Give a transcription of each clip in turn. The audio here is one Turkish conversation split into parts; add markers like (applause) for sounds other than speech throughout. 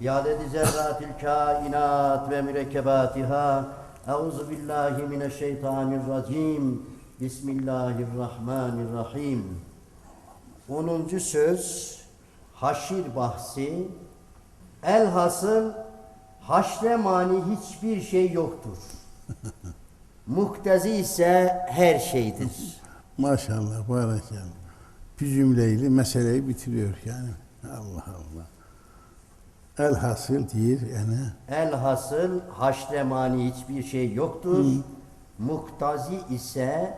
Yadedi zerratil kainat ve mürekkebatiha. Euzu billahi mineşşeytanirracim. Bismillahirrahmanirrahim. 10. söz haşir bahsi. Elhasıl haşre mani hiçbir şey yoktur. (laughs) Muhtezi ise her şeydir. (laughs) Maşallah, barakallah. Bir cümleyle meseleyi bitiriyor yani. Allah Allah. Elhasıl değil yani. Elhasıl haşre mani hiçbir şey yoktur. Muktazi ise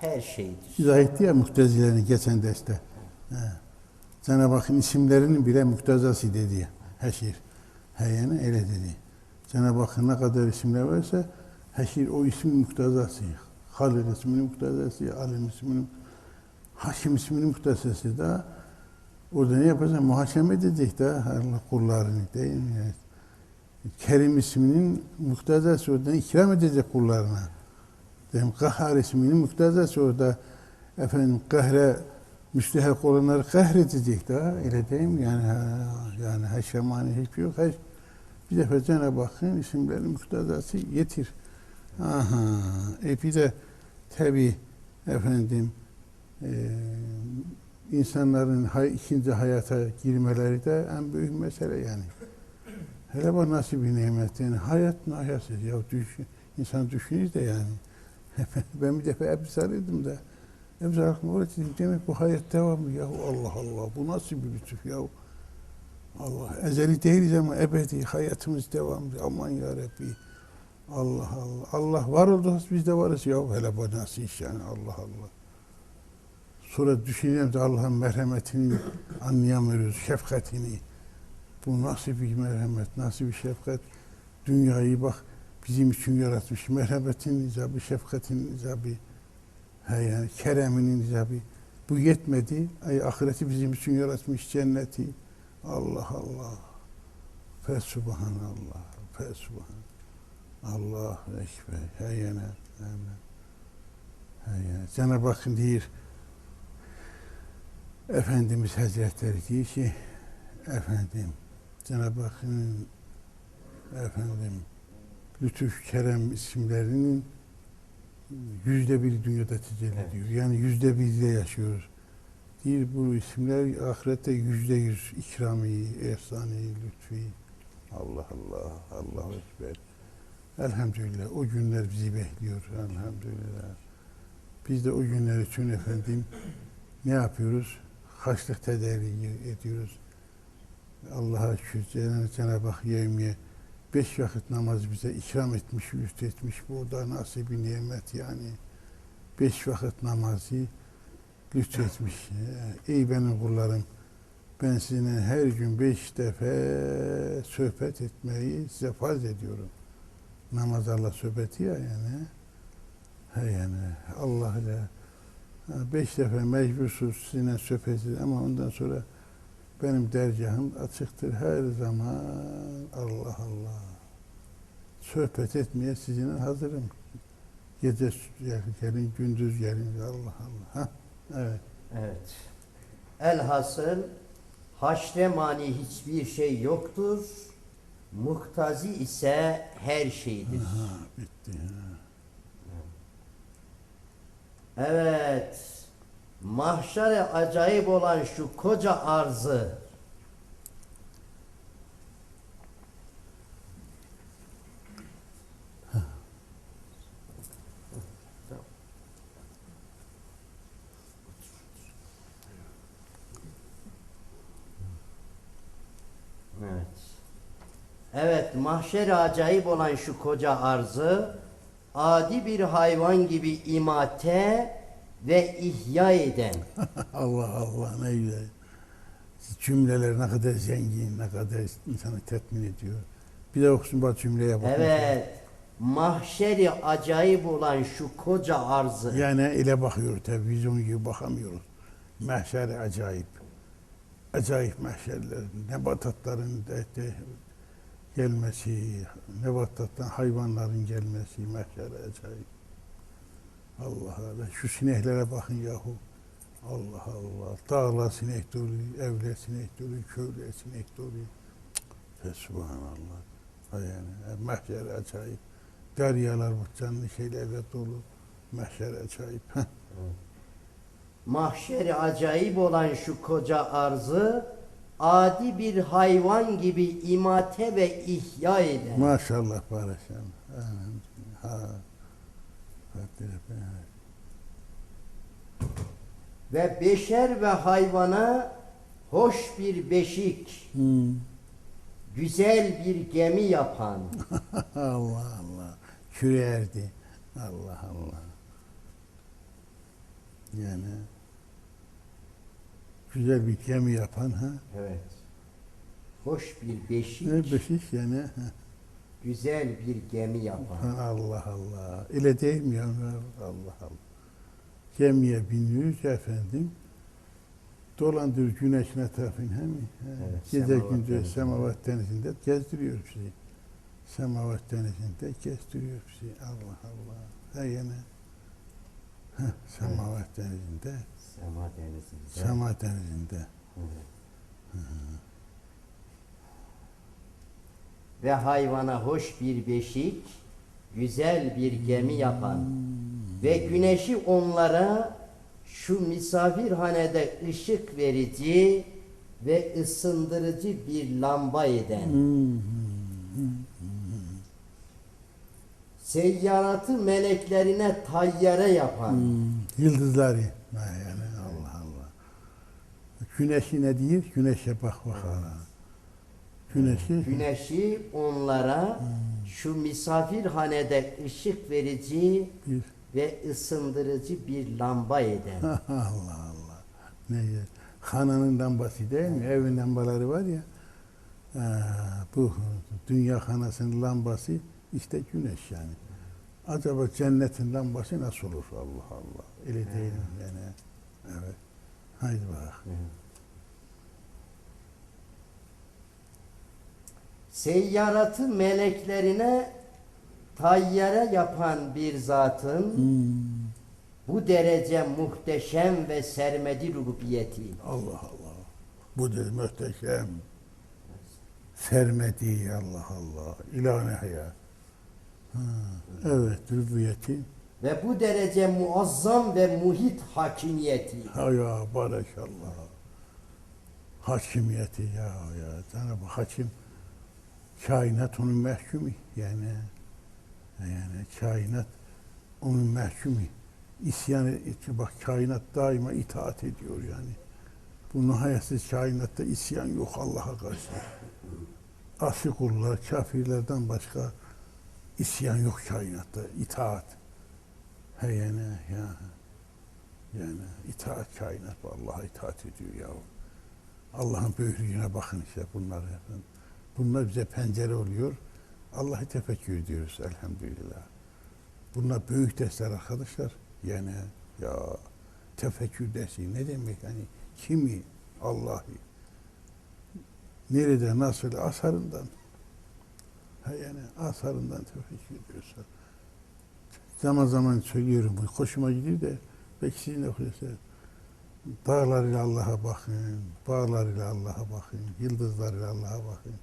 her şeydir. İzah etti ya muktezilerin geçen derste. He. Cenab-ı Hakk'ın isimlerinin bile muktezası dedi ya. Heşir. He yani öyle dedi. Cenab-ı Hakk'ın ne kadar isimler varsa Heşir o ismin muktezası. Halil isminin muktezası, Alim isminin, Hakim isminin muktezası da orada ne yapacak? Muhakeme edecek de Allah kullarını değil mi? Yani? Kerim isminin muktezası oradan ikram edecek kullarına. Dem Kahhar isminin muktezası orada efendim kahre müstehak olanları kahredecek daha öyle değil mi? Yani yani haşemani hiçbir şey yok. Haş, bir defa Cenab-ı Hakk'ın isimlerinin muktezası yetir. Aha. E bir de tabi efendim e, insanların hay, ikinci hayata girmeleri de en büyük mesele yani. Hele bu nasıl bir nimet yani. Hayat nihayesiz ya? Düşün, insan düşünür de yani. (laughs) ben bir defa Ebzar'ıydım da Ebzar aklıma oraya dedim demek bu hayat devamı ya Allah Allah bu nasıl bir lütuf ya Allah ezeli değiliz ama ebedi hayatımız devamlı aman ya Rabbi. Allah Allah. Allah var oldu biz de varız ya hele bu nasıl iş yani? Allah Allah sonra da Allah'ın merhametini anlayamıyoruz şefkatini bu nasıl bir merhamet nasıl bir şefkat dünyayı bak bizim için yaratmış merhametin icabı şefkatin icabı He yani kereminin icabı. Bu yetmedi. Ay ahireti bizim için yaratmış cenneti. Allah Allah. Fesubhanallah. Fesubhan. Allah ekber. He yani. Amen. He yani. Cenab-ı Hakk'ın diyor Efendimiz Hazretleri diyor ki efendim Cenab-ı Hakk'ın efendim lütuf kerem isimlerinin yüzde bir dünyada tecelli Evet. ediyor. Yani yüzde birde yaşıyoruz. Değil bu isimler ahirette yüzde yüz ikrami, ehsani, lütfi. Allah Allah, Allahu Ekber. Elhamdülillah o günler bizi bekliyor. Elhamdülillah. Biz de o günler için efendim ne yapıyoruz? Haçlık tedavi ediyoruz. Allah'a şükür Cenab- Cenab-ı Hak yevmiye beş vakit namaz bize ikram etmiş, lütfetmiş. Bu da nasıl bir nimet yani. Beş vakit namazı lütfetmiş. Ey benim kullarım, ben sizinle her gün beş defa sohbet etmeyi size farz ediyorum. Namaz Allah sohbeti ya yani. He yani Allah ha, beş defa mecbursuz sizinle edin ama ondan sonra benim dergahım açıktır her zaman. Allah Allah. Sohbet etmeye sizinle hazırım. Gece gelin, gündüz gelin. Allah Allah. Ha? Evet. Evet. Elhasıl haşre mani hiçbir şey yoktur. Muktazi ise her şeydir. Ha, bitti. Ha. Evet. Mahşere acayip olan şu koca arzı Evet. Evet, mahşere acayip olan şu koca arzı adi bir hayvan gibi imate ve ihya eden (laughs) Allah Allah ne güzel. Cümleler ne kadar zengin, ne kadar insanı tatmin ediyor. Bir de okusun bak cümleye bak. Evet. Mahşeri acayip olan şu koca arzı. Yani ile bakıyor televizyon gibi bakamıyoruz. Mahşer acayip. Acayip mahşerler. Nebatatların de, de gelmesi, nebatattan hayvanların gelmesi mahşer acayip. Allah Allah. Şu sineklere bakın yahu. Allah Allah. Dağlar sinek dolu, evler sinek dolu, köyler sinek dolu. Fesubhanallah. Ha Yani mahşer acayip. Deryalar bu canlı şeylerle dolu. Mahşer acayip. Mahşeri acayip olan şu koca arzı adi bir hayvan gibi imate ve ihya eder. Maşallah be. ve beşer ve hayvana hoş bir beşik, Hmm. güzel bir gemi yapan, (laughs) Allah Allah. Kürerdi. Allah Allah. Yani güzel bir gemi yapan ha. evet. Hoş bir beşik, Ne beşik yani. ha. güzel bir gemi yapan. Ha, Allah Allah. Öyle değil mi ya? Allah Allah. Gemiye biniyoruz efendim. Dolandırır güneşin etrafını hem mi? Ha. Evet, Gece gündüz. Semavat denizinde gezdiriyor bizi. Semavat denizinde gezdiriyor bizi. Allah Allah. Ha yani. Heh, Semavat denizinde. Sema denizinde. Sema denizinde. Evet. Ve hayvana hoş bir beşik, güzel bir gemi yapan ve güneşi onlara şu misafirhanede ışık verici ve ısındırıcı bir lamba eden, seyyaratı meleklerine tayyare yapan, Hmm, Yıldızları. Yani. Güneşi ne diyor? Güneşe bak bakalım. Güneşi güneşi onlara şu misafirhanede ışık verici bir ve ısındırıcı bir lamba eden. (laughs) Allah Allah. Ne ya? Hananın lambası değil mi? Evin lambaları var ya. Ee, bu dünya hanasının lambası işte güneş yani. Acaba cennetin lambası nasıl olur? Allah Allah. Öyle değil mi yani? Evet. Haydi bak. Seyyaratı meleklerine tayyare yapan bir zatın Hmm. bu derece muhteşem ve sermedi rububiyeti. Allah Allah. Bu da muhteşem. Sermedi Allah Allah. İlâne hayat. Ha, evet, rübiyeti. Ve bu derece muazzam ve muhit hakimiyeti. Haya barakallah. Hakimiyeti ya ya. Cenab-ı Hakim kainat onun mahkumi yani yani kainat onun mahkumi. İsyan etti. Bak kainat daima itaat ediyor yani. Bu nihayetsiz kainatta isyan yok Allah'a karşı. Aslı kullar, kafirlerden başka isyan yok kainatta. itaat. He yani ya. Yani itaat kainat. Allah'a itaat ediyor ya. Allah'ın büyüklüğüne bakın işte bunlar efendim. Bunlar bize pencere oluyor. Allah'ı tefekkür ediyoruz elhamdülillah. Bunlar büyük dersler arkadaşlar. Yani ya tefekkür dersi ne demek hani kimi Allah'ı nerede nasıl asarından ha yani asarından tefekkür ediyoruz. Zaman zaman söylüyorum bu hoşuma gidiyor da belki sizin de hoşunuza Dağlarıyla Allah'a bakın, bağlarıyla Allah'a bakın, yıldızlarıyla Allah'a bakın.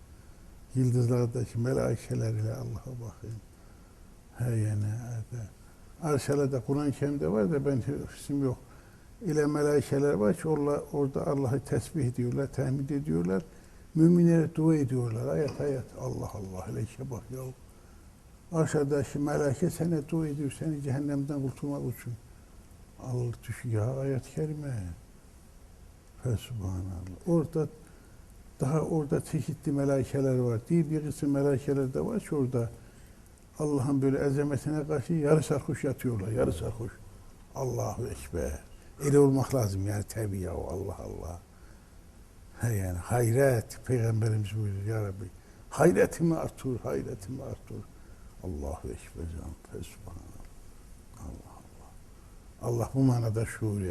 Yıldızlardaki melaikelerle Allah'a bakın. He yani öyle. Arşalada Kur'an-ı Kerim'de var da ben isim yok. İle melaikeler var ki orla, orada Allah'ı tesbih ediyorlar, tahmid ediyorlar. Müminlere dua ediyorlar. Ayet ayet. Allah Allah. Hele işe bak ya. Aşağıdaki melaike sana dua ediyor. Seni cehennemden kurtulmak için. Allah düşüyor ayet-i kerime. Fesubhanallah. Orada daha orada çeşitli melaikeler var. Değil bir kısım melaikeler de var ki orada Allah'ın böyle azametine karşı yarı sarhoş yatıyorlar. Yarı sarhoş. Allahu Ekber. Öyle olmak lazım yani tabi ya Allah Allah. He yani hayret. Peygamberimiz buyuruyor ya Rabbi. Hayretimi artır, hayretimi artır. Allahu Ekber canım. Fesubhanallah. Allah Allah. Allah bu manada şuur.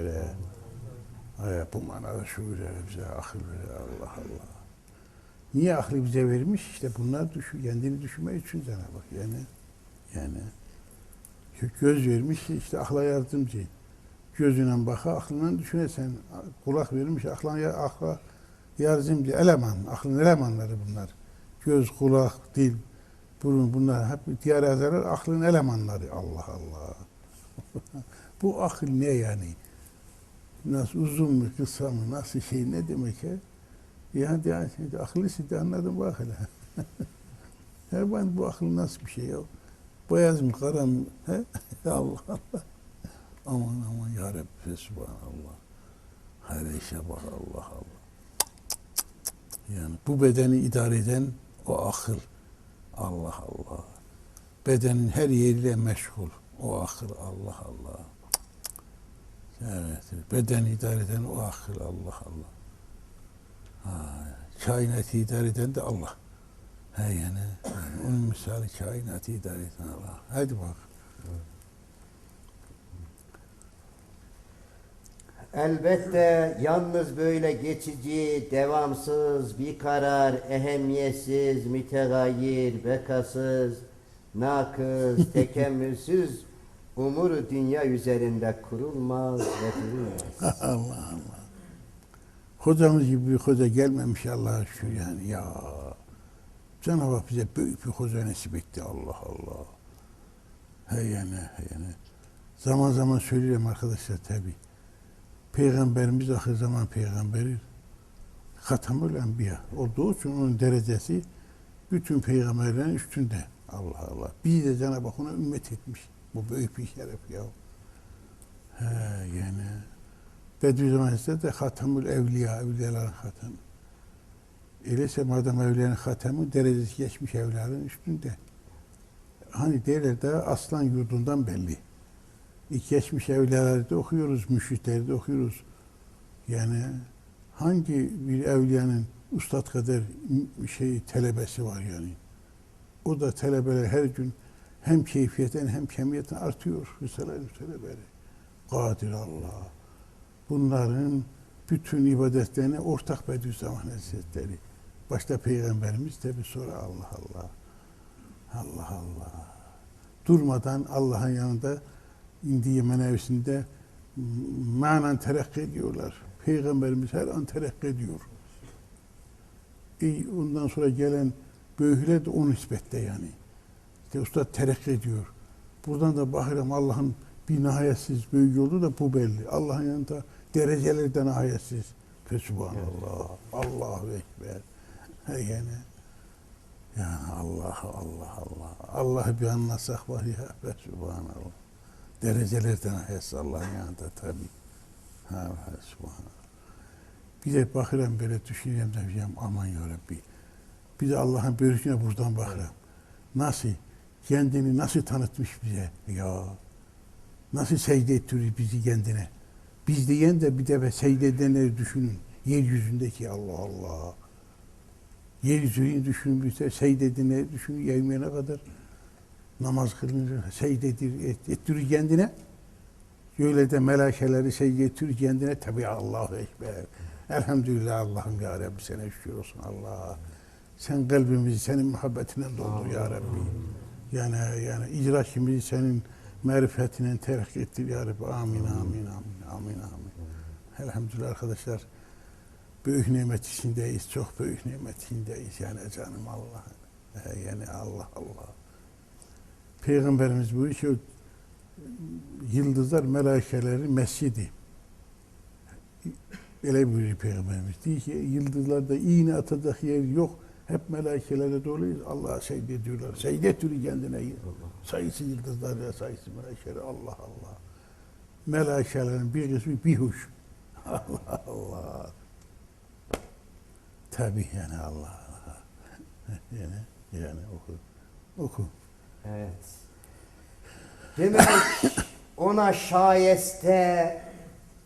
Ay, bu manada şuur ere bize vere Allah Allah. Niye aklı bize vermiş? İşte bunlar düşün, kendini düşünmek için Cenab-ı Hak. Yani, yani göz vermiş işte akla yardımcı. Gözüyle baka, aklından düşünesen. Kulak vermiş, aklına, ya- akla yardımcı eleman. Aklın elemanları bunlar. Göz, kulak, dil, burun bunlar hep diğer azalar aklın elemanları. Allah Allah. (laughs) Bu akıl ne yani? Nasıl uzun mu, kısa mı, nasıl şey ne demek ya? Yani, yani akıllı sizi anladım bak hele. (laughs) He ben bu akıl nasıl bir şey ya? Beyaz mı, kara mı? He? (laughs) Allah Allah. Aman aman ya Rabbi Subhanallah. Her işe bak Allah Allah. Yani bu bedeni idare eden o akıl. Allah Allah. Bedenin her yeriyle meşgul. O akıl Allah Allah. Evet. Bedeni idare eden o akıl Allah Allah. Kainatı idare eden de Allah. He yani, yani onun misali kainatı idare eden Allah. Hadi bak. Elbette yalnız böyle geçici, devamsız, bir karar, ehemmiyetsiz, mütegayir, bekasız, nakız, (laughs) tekemmülsüz umuru dünya üzerinde kurulmaz ve (laughs) durulmaz. Allah Allah. Hocamız gibi bir hoca gelmemiş Allah'a şükür yani ya. Cenab-ı Hak bize büyük bir hoca nasip etti Allah Allah. He yani, he yani. Zaman zaman söylüyorum arkadaşlar tabi. Peygamberimiz ahir zaman peygamberi. Hatamül Enbiya. Olduğu için onun derecesi bütün peygamberlerin üstünde. Allah Allah. Bir de Cenab-ı Hak ona ümmet etmiş. Bu büyük bir şeref ya. He yani. Bediüzzaman Hazretleri de Hatamül Evliya, evliyaların hatamı. Öyleyse madem evliyanın hatamı derecesi geçmiş evliyaların üstünde. Hani derler de aslan yurdundan belli. İlk geçmiş evliyaları da okuyoruz, müşrikleri okuyoruz. Yani hangi bir evliyanın ustad kadar şey telebesi var yani. O da telebeler her gün hem keyfiyetten hem kemiyetten artıyor. Hüselen telebeleri. Kadir Allah. Bunların bütün ibadetlerine ortak Bediüzzaman Hazretleri. Başta Peygamberimiz tabi sonra Allah Allah. Allah Allah. Durmadan Allah'ın yanında indiği menevisinde manen terakki ediyorlar. Peygamberimiz her an terakki ediyor. E, ondan sonra gelen büyükler de o nispette yani. İşte usta terakki ediyor. Buradan da bakıyorum Allah'ın bir nihayetsiz büyük yolu da bu belli. Allah'ın yanında dereceleri de nihayetsiz. Fesubhanallah. Allahu Ekber. Yani. Yani Allah Allah Allah. Allah'ı bir anlasak var ya. Fesubhanallah. Dereceler de nihayetsiz Allah'ın yanında tabi. Ha, Fesubhanallah. Bir de bakıyorum böyle düşünüyorum da diyeceğim aman ya Rabbi. Bir de Allah'ın buyuruşuna buradan bakıyorum. Nasıl? Kendini nasıl tanıtmış bize? Ya nasıl secde ettiriyor bizi kendine? Biz diyen de bir de secde edenleri düşünün. Yeryüzündeki Allah Allah. Yeryüzünü düşünün bir de secde edenleri düşünün. Yemeğine kadar namaz kılınır, secde ettir, et, ettiriyor kendine. Öyle de melakeleri secde ettiriyor kendine. Tabi Allahu Ekber. Elhamdülillah Allah'ım ya Rabbi sana şükür olsun Allah. Sen kalbimizi senin muhabbetine doldur ya Rabbi. Yani yani icraçimizi senin marifetine terk ettir ya Rabbi. Amin, amin, amin, amin, amin. Elhamdülillah arkadaşlar. Büyük nimet içindeyiz. Çok büyük nimet içindeyiz. Yani canım Allah. Yani Allah Allah. Peygamberimiz bu işi yıldızlar melaikeleri mescidi. Öyle buyuruyor Peygamberimiz. Diyor ki yıldızlarda iğne atacak yer yok. Hep melaikelerle doluyuz. Allah'a secde ediyorlar. Secde ettiriyor kendine. Sayısı yıldızlar ya sayısı melaikeler. Allah Allah. Melaikelerin bir kısmı bir huş. (laughs) Allah Allah. Tabi yani Allah Allah. (laughs) Yani, yani oku. Oku. Evet. Demek ona şayeste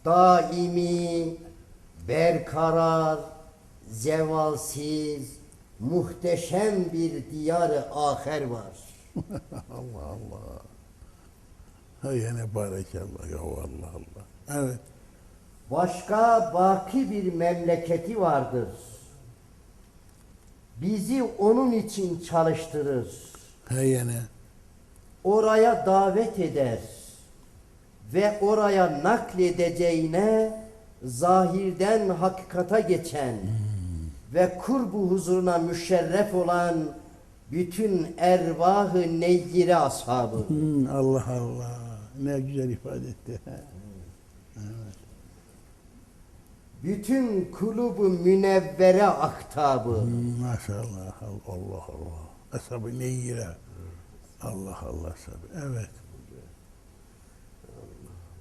daimi, berkarar, zevalsiz, muhteşem bir diyarı aher var. (laughs) Allah Allah. Ha yani barekallah ya Allah Allah. Evet. Başka baki bir memleketi vardır. Bizi onun için çalıştırır. Ha yani. Oraya davet eder. ve oraya nakledeceğine zahirden hakikata geçen ve kurbu huzuruna müşerref olan bütün ervahı neyyire ashabı. Hmm, Allah Allah. Ne güzel ifade etti. Bütün kulubu münevvere aktabı. Hmm, Maşallah. Allah Allah. Asabı ne yire. Allah Allah asabı. Evet.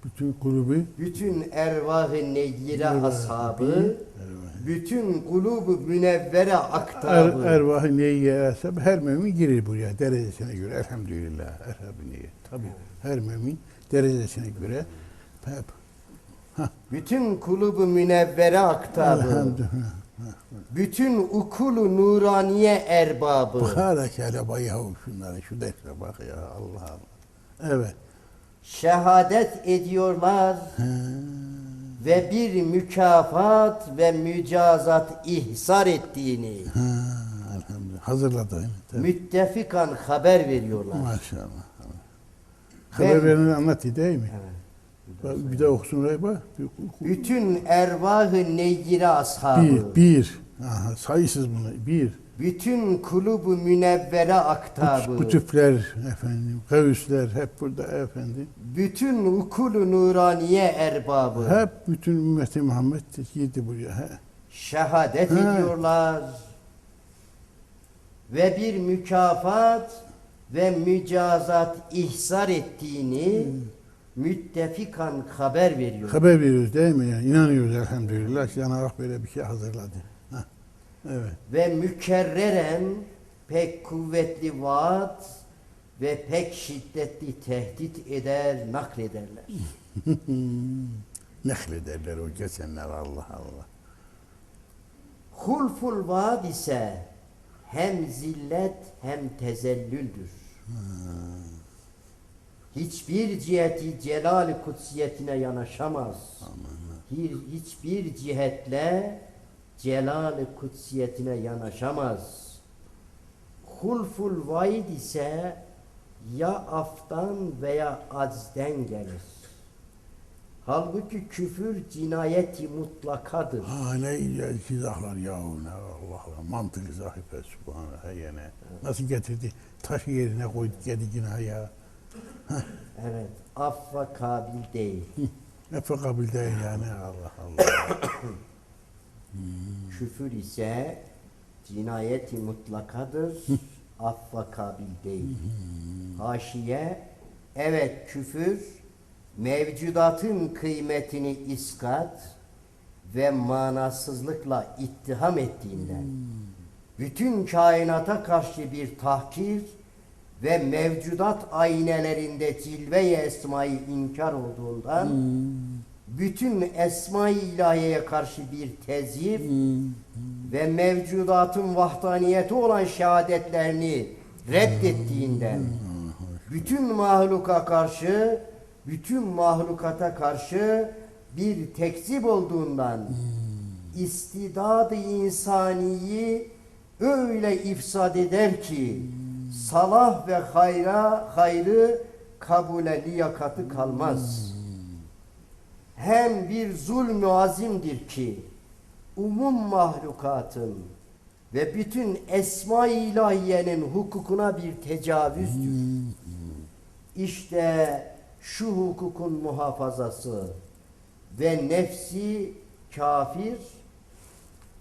Bütün kulübü Bütün ervahı neyyire Evet. ashabı. Evet. Bütün kulubu münevvere er, aktabı. ervahı neyye asabı her mümin girir buraya derecesine göre. Elhamdülillah. Erhabı neyye. Tabii. Her mümin derecesine göre hep Bütün kulubu münevvere aktabı. elhamdülillah. Bütün ukulu nuraniye erbabı. Bıkarak hele bayağı şunları şu derse bak ya Allah Allah. Evet. Şehadet ediyorlar Ha. Ve bir mükafat ve mücazat ihsar ettiğini Ha. Hazırladı. Tabii. müttefikan haber veriyorlar. Maşallah. Haber vereni anlattı değil mi? Evet. Bak, bir de okusun oraya bak. Bütün ervahı neyyire ashabı. bir, bir. Aha, sayısız bunlar. Bir. Bütün kulubu münevvere aktabı. Kutuplar efendim, kavüsler hep burada efendim. Bütün ukulu nuraniye erbabı. Hep bütün ümmeti Muhammed girdi buraya. He. şehadet Ha. ediyorlar ve bir mükafat ve mücazat ihsar ettiğini müttefikan haber veriyor. Haber veriyoruz değil mi? Yani inanıyoruz elhamdülillah. Cenab-ı Hak böyle bir şey hazırladı. Evet. ve mükerreren pek kuvvetli vaat ve pek şiddetli tehdit eder, naklederler. (laughs) Nehlederler o geçenler Allah Allah. Hulful vaad ise hem zillet hem tezellüldür. Hiçbir ciheti celal kutsiyetine yanaşamaz. Hi- Hiçbir cihetle celal kutsiyetine yanaşamaz. Hulful vaid ise ya aftan veya aczden gelir. Halbuki küfür cinayeti mutlakadır. Ha ne izahlar yahu ne Allah Allah. Mantık izahı be subhanallah yine. Nasıl getirdi? Taşı yerine koydu geldi ya. (laughs) Evet, affa kabil değil. Efe kabul değil yani Allah Allah. (coughs) Küfür ise cinayeti mutlakadır, (laughs) affa kabil değil. Haşiye, evet küfür, mevcudatın kıymetini iskat ve manasızlıkla ittiham ettiğinden, bütün kainata karşı bir tahkir ve mevcudat aynelerinde cilve-i esmayı inkar olduğundan, bütün esma-i ilahiyeye karşı bir tezyif ve mevcudatın vahdaniyeti olan şehadetlerini reddettiğinden bütün mahluka karşı bütün mahlukata karşı bir tekzip olduğundan istidad-ı insaniyi öyle ifsad eder ki salah ve hayra hayrı kabule liyakatı kalmaz hem bir zulmü azimdir ki umum mahlukatın ve bütün esma-i ilahiyenin hukukuna bir tecavüzdür. İşte şu hukukun muhafazası ve nefsi kafir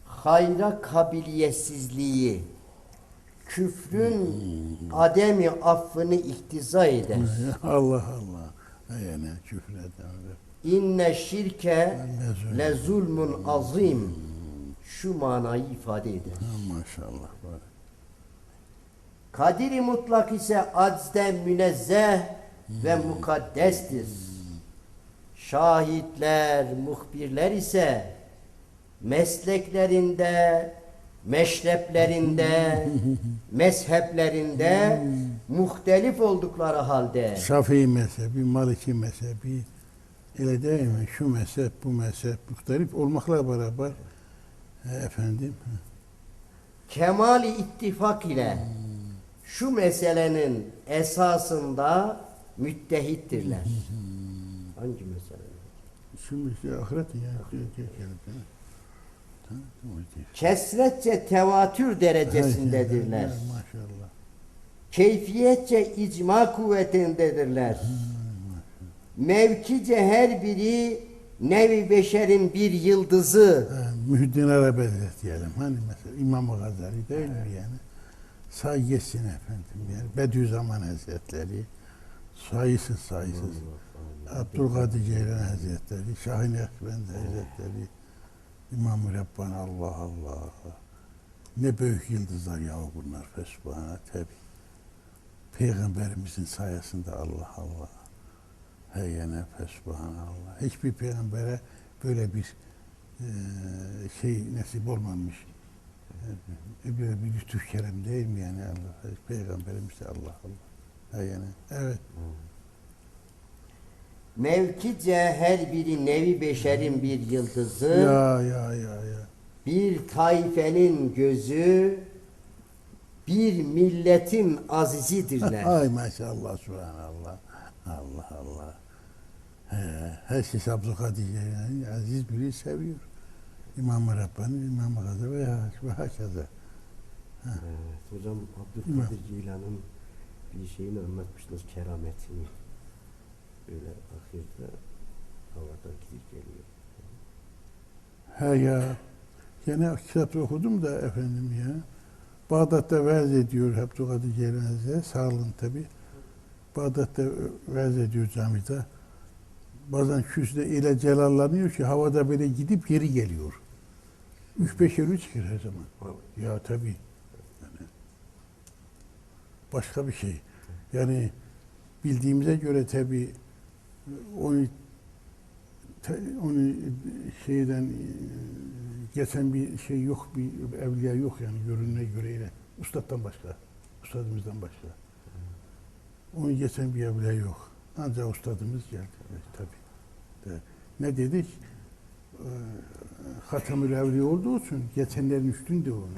hayra kabiliyetsizliği küfrün ademi affını iktiza eder. (laughs) Allah Allah. Yani küfür eden. İnne şirke le zulmun azim şu manayı ifade eder. Ha, Maşallah. Kadiri mutlak ise aczden münezzeh ve mukaddestir. Şahitler, muhbirler ise mesleklerinde, meşreplerinde, (laughs) mezheplerinde muhtelif oldukları halde Şafii mezhebi, Maliki mezhebi, öyle değil mi? Şu mezhep, bu mezhep, muhtelif olmakla beraber efendim kemali ittifak ile şu meselenin esasında müttehittirler. Hangi mesele? Şimdi işte ahiret ya. Kesretçe tevatür derecesindedirler. Maşallah. Keyfiyetçe icma kuvvetindedirler. Mevkice her biri nevi beşerin bir yıldızı. Ha, Mühyiddin Arabi diyelim. Hani mesela İmam Gazali değil mi yani? Say geçsin efendim yani. Bediüzzaman Hazretleri, sayısız sayısız. Abdülkadir Ceylan Hazretleri, Şahin Ekbendi Hazretleri, İmam-ı Rabbani Allah Allah. Ne büyük yıldızlar ya bunlar Fesbahane tabi. Peygamberimizin sayesinde Allah Allah. Heyyene Fesbahane Allah. Hiçbir peygambere böyle bir eee, şey nasip olmamış. Eee, Böyle bir lütuf kerem değil mi yani Allah? Peygamberimiz de Allah Allah. Heyyene. Evet. Mevkice her biri nevi beşerin bir yıldızı. Ya ya ya ya. bir taifenin gözü, bir milletin azizidirler. Ay maşallah subhanallah. Allah Allah. He, her şey Abdülkadir yani aziz biri seviyor. İmam-ı Rabbani, İmam-ı Gazali ve ha- ve hakaza. Evet, hocam Abdülkadir Ceylan'ın bir şeyini anlatmışlar kerametini. Böyle ahirde havada gidip geliyor. He ya. Gene kitap okudum da efendim ya. Bağdat'ta vaaz ediyor Abdülkadir Ceylan Hazretleri. Sağlığın tabi. Bağdat'ta vaaz ediyor camide. Bazen küsde ile celallanıyor ki havada böyle gidip geri geliyor. Üç beş yeri çıkıyor her zaman. Ya tabi. Yani başka bir şey. Yani bildiğimize göre tabi onu te- onu şeyden e, geçen bir şey yok, bir evliya yok yani görünene göre yine. Ustadtan başka, ustadımızdan başka. Onu geçen bir evliya yok. Ancak ustadımız geldi. Evet, tabii. De- Ne dedik? Ee, Hatemül Evliya olduğu için geçenlerin üstünde o.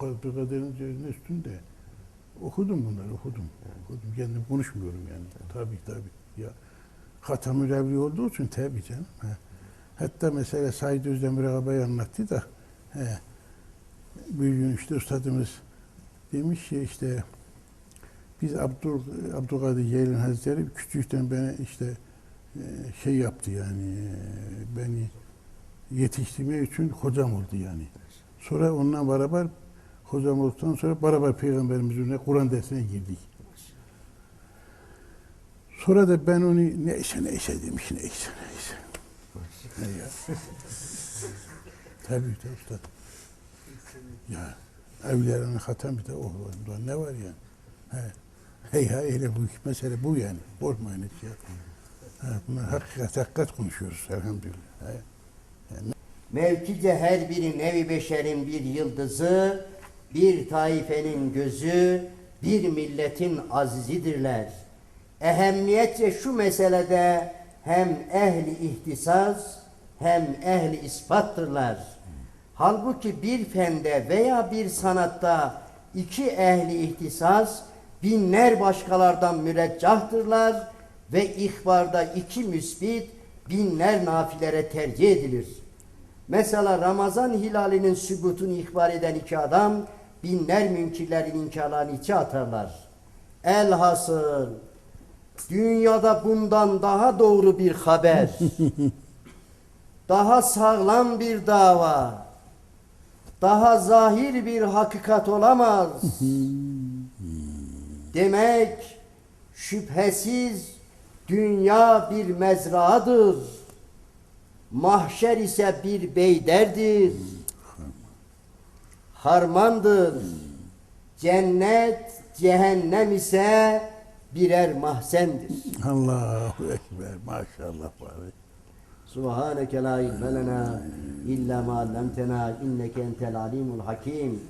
Abdülkadir'in üzerinde üstünde. Okudum bunları, okudum. Okudum. Kendim konuşmuyorum yani. Tabii tabii. Ya Hatemül Evliya olduğu için tabii canım. He. Hatta mesela Said Özdemir ağabey anlattı da he, bir gün işte ustadımız demiş ki işte biz Abdül, Abdülkadir Ceylan Hazretleri küçükten beni işte e, şey yaptı yani e, beni yetiştirmek için hocam oldu yani. Sonra onunla beraber hocam olduktan sonra beraber Peygamberimizin Kur'an dersine girdik. Sonra da ben onu neyse neyse demiş neyse neyse. He ya. Tabii de usta. Ya evlilerin hatemi de o. Bunda ne var yani? He. Hey ha öyle bu mesele bu yani. Bozmayın hiç ya. Ha, hakikat hakikat konuşuyoruz elhamdülillah. He. Mevkice her biri nevi beşerin bir yıldızı, bir taifenin gözü, bir milletin azizidirler. Ehemmiyetçe şu meselede hem ehli ihtisas hem ehli ispattırlar. Halbuki bir fende veya bir sanatta iki ehli ihtisas binler başkalardan müreccahtırlar ve ihbarda iki müsbit binler nafilere tercih edilir. Mesela Ramazan hilalinin sübutunu ihbar eden iki adam binler münkirlerin inkarlarını içe atarlar. Elhasıl dünyada bundan daha doğru bir haber, (laughs) daha sağlam bir dava, daha zahir bir hakikat olamaz. (laughs) Demek şüphesiz dünya bir mezraadır. Mahşer ise bir beyderdir. Harmandır. Cennet, cehennem ise birer mahzendir. Allahu Ekber. Maşallah bari. Subhaneke la ilme illa ma allamtena inneke entel alimul hakim.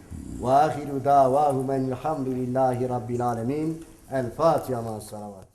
Ve ahiru davahu men elhamdülillahi rabbil alemin. El Fatiha ma salavat.